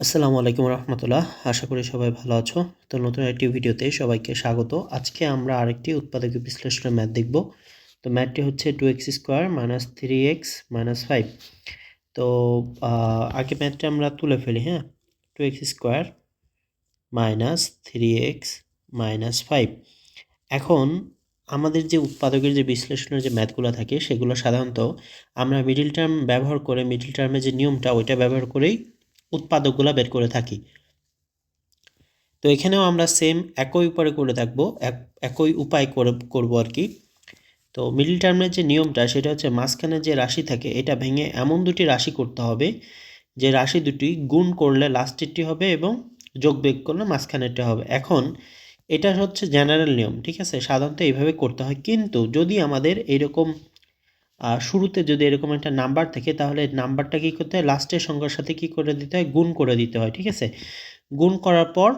আসসালামু আলাইকুম রহমতুল্লাহ। আশা করি সবাই ভালো আছো। তো নতুন একটি ভিডিওতে সবাইকে স্বাগত। আজকে আমরা আরেকটি উৎপাদক বিশ্লেষণের ম্যাথ দেখব। তো ম্যাথটি হচ্ছে two x square minus three x minus five তো আগে ম্যাথটা আমরা তুলে ফেলি হ্যাঁ? Two x square minus three x minus five এখন আমাদের যে উৎপাদকের যে বিশ্লেষণের যে ম্যাথগুলো থাকে, সেগুলো সাধারণত আমরা মিডিল টার্ম ব্যবহার করে মিডিল টার্মের যে নিয়মটা, ওইটা ব্যবহার করেই উৎপাদকগুলো বের করে থাকি। তো এখানেও আমরা সেম একই উপায়ে করে থাকব এক- একই উপায় করে করব আর কি। তো মিডিল টার্মের যে নিয়মটা সেটা হচ্ছে মাঝখানে যে রাশি থাকে এটা ভেঙে এমন দুটি রাশি করতে হবে যে রাশি দুটি গুণ করলে লাস্টেরটি হবে এবং যোগ বিয়োগ করলে মাঝখানেরটা হবে। এখন এটা হচ্ছে জেনারেল নিয়ম ঠিক আছে? সাধারণত এইভাবে করতে হয়। কিন্তু যদি আমাদের এইরকম আহ, শুরুতে যদি এরকম একটা নাম্বার থাকে, তাহলে নাম্বারটা কী করতে হয়? লাস্টের সংখ্যার সাথে কী করে দিতে হয়? গুণ করে দিতে হয়, ঠিক আছে? গুণ করার পর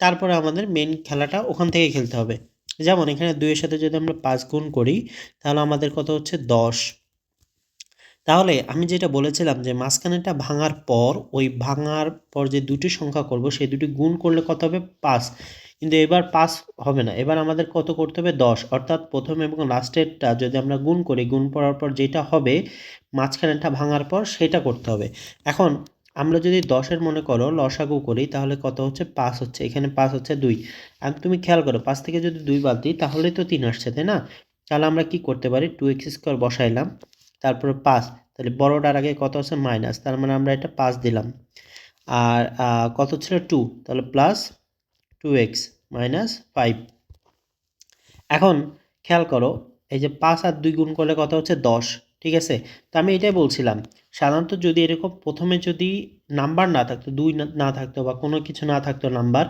তারপরে আমাদের মেন খেলাটা ওখান থেকে খেলতে হবে। যেমন এখানে দুইয়ের সাথে যদি আমরা পাঁচ গুণ করি, তাহলে আমাদের কত হচ্ছে? দশ। তাহলে আমি যেটা বলেছিলাম যে মাঝখানেটা ভাঙার পর, ওই ভাঙার পর যে দুটি সংখ্যা করব, সেই দুটি গুণ করলে কত হবে? পাঁচ। কিন্তু এবার পাঁচ হবে না। এবার আমাদের কত করতে হবে? দশ। অর্থাৎ প্রথম এবং লাস্টেরটা যদি আমরা গুণ করি, গুণ করার পর যেটা হবে, মাঝখানেরটা ভাঙার পর সেটা করতে হবে। এখন আমরা যদি দশের মনে করো, লসাগু করি, তাহলে কত হচ্ছে? পাঁচ হচ্ছে। এখানে পাঁচ হচ্ছে দুই। আর তুমি খেয়াল করো, পাঁচ থেকে যদি দুই বাদ দিই, তাহলেই তো তিন আসছে, তাই না? তাহলে আমরা কি করতে পারি? টু এক্স স্কোয়ার বসাইলাম, তারপরে পাঁচ। তাহলে বড়টার আগে কত আছে? মাইনাস তার মানে আমরা এটা পাঁচ দিলাম। আর কত ছিল? টু তাহলে plus two x minus five এখন খেয়াল করো, এই যে পাঁচ আর দুই গুণ করলে কত হচ্ছে দশ, ঠিক আছে? তো আমি এটাই বলছিলাম, সাধারণত যদি এরকম প্রথমে যদি নাম্বার না থাকতো, দুই না- থাকতো বা কোনো কিছু না থাকতো নাম্বার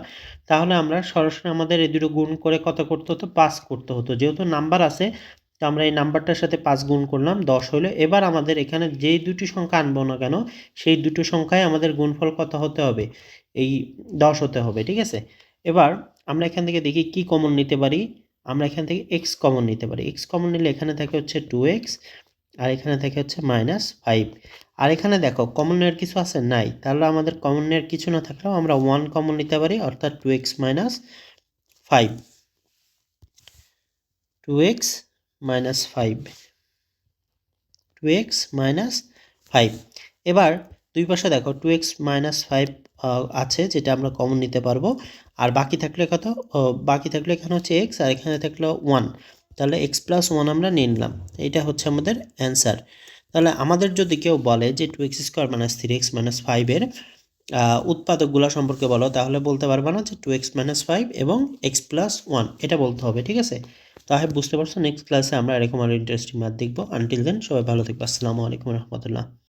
তাহলে আমরা সরাসরি আমাদের এই দুটো গুণ করে কত করতে হতো? পাঁচ করতে হতো। যেহেতু নাম্বার আছে, তো আমরা এই নাম্বারটার সাথে পাঁচ গুণ করলাম, দশ হলো। এবার আমাদের এখানে যেই দুটি সংখ্যা আনব না কেন, সেই দুটো সংখ্যায় আমাদের গুণফল কত হতে হবে? এই দশ হতে হবে, ঠিক আছে? এবার আমরা এখান থেকে দেখি কি কমন নিতে পারি। আমরা এখান থেকে এক্স কমন নিতে পারি। এক্স কমন নিলে এখানে থাকে হচ্ছে টু এক্স আর এখানে থাকে হচ্ছে মাইনাস ফাইভ আর এখানে দেখো কমন নেওয়ার কিছু আছে? নাই। তাহলে আমাদের কমন নেওয়ার কিছু না থাকলেও আমরা ওয়ান কমন নিতে পারি, অর্থাৎ two x minus five two x minus five two x minus five এবার দুই পাশে দেখো টু এক্স মাইনাস ফাইভ আছে, যেটা আমরা কমন নিতে পারব। আর বাকি থাকলে কত? বাকি থাকলে এখানে হচ্ছে এক্স আর এখানে থাকল ওয়ান তাহলে এক্স প্লাস ওয়ান আমরা নিয়ে নিলাম। এটা হচ্ছে আমাদের অ্যান্সার তাহলে আমাদের যদি কেউ বলে যে two x square minus three x minus ফাইভের উৎপাদকগুলো সম্পর্কে বলো, তাহলে বলতে পারবে না যে টু এক্স মাইনাস ফাইভ এবং এক্স প্লাস ওয়ান এটা বলতে হবে, ঠিক আছে? তাহলে বুঝতে পারছ নেক্সট ক্লাসে আমরা এরকম আরও ইন্টারেস্টিং ম্যাথ দেখব। আনটিল দেন সবাই ভালো থাকব। আসসালামু আলাইকুম রহমতুল্লাহ।